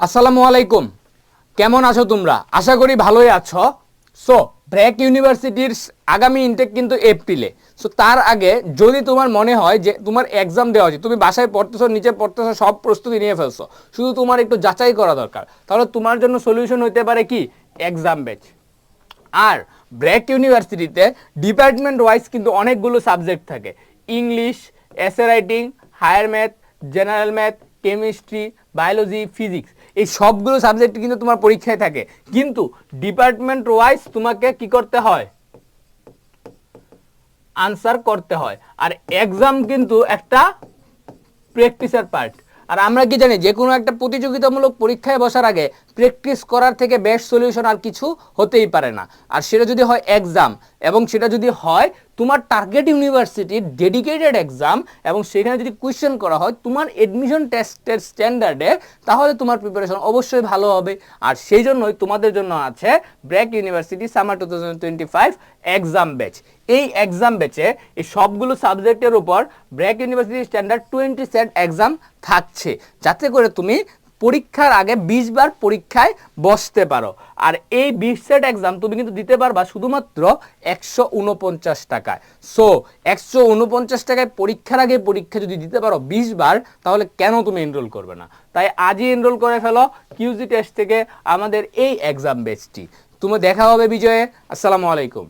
আসসালামু আলাইকুম। কেমন আছো তোমরা? আশা করি ভালোই আছো। সো ব্র্যাক ইউনিভার্সিটির আগামী ইনটেক কিন্তু এপ্রিলে সো তার আগে যদি তোমার মনে হয় যে তোমার এক্সাম দেওয়া উচিত, তুমি বাসায় পড়তেছো, নিচে পড়তেছো, সব প্রস্তুতি নিয়ে ফেলছো, শুধু তোমার একটু যাচাই করা দরকার। তাহলে তোমার জন্য সলিউশন হতে পারে কি? এক্সাম ব্যাচ আর ব্র্যাক ইউনিভার্সিটিতে ডিপার্টমেন্ট ওয়াইজ কিন্তু অনেকগুলো সাবজেক্ট থাকে। English essay writing higher math general math chemistry biology physics এই সবগুলো সাবজেক্ট কিন্তু তোমার পরীক্ষায় থাকে। কিন্তু ডিপার্টমেন্ট ওয়াইজ তোমাকে কি করতে হয়? আনসার করতে হয়। আর এক্সাম কিন্তু একটা প্র্যাকটিসের পার্ট আর আমরা কি জানি যে কোনো একটা প্রতিযোগিতামূলক পরীক্ষায় বসার আগে প্র্যাকটিস করার থেকে বেস্ট সলিউশন আর কিছু হতেই পারে না। আর সেটা যদি হয় এক্সাম এবং সেটা যদি হয় তোমার টার্গেট ইউনিভার্সিটির ডেডিকেটেড এক্সাম এবং সেখানে যদি কোয়েশ্চেন করা হয় তোমার এডমিশন টেস্টের স্ট্যান্ডার্ডে তাহলে তোমার প্রিপারেশন অবশ্যই ভালো হবে। আর সেই জন্যই তোমাদের জন্য আছে BRAC university summer two thousand twenty five exam batch এই এক্সাম ব্যাচে এই সবগুলো সাবজেক্টের উপর BRAC university standard twenty set exam থাকছে। যাতে করে তুমি পরীক্ষার আগে বিশ বার পরীক্ষায় বসতে পারো। আর এই বিশ সেট এক্সাম তুমি কিন্তু দিতে পারবা শুধুমাত্র একশো উনপঞ্চাশ টাকায়। সো একশো উনপঞ্চাশ টাকায় পরীক্ষার আগে পরীক্ষা যদি দিতে পারো বিশ বার, তাহলে কেন তুমি এনরোল করবে না? তাই আজই এনরোল করে ফেলো কিউজি টেস্ট থেকে আমাদের এই এক্সাম বেচটি তুমি দেখা হবে বিজয়ে। আসসালামু আলাইকুম।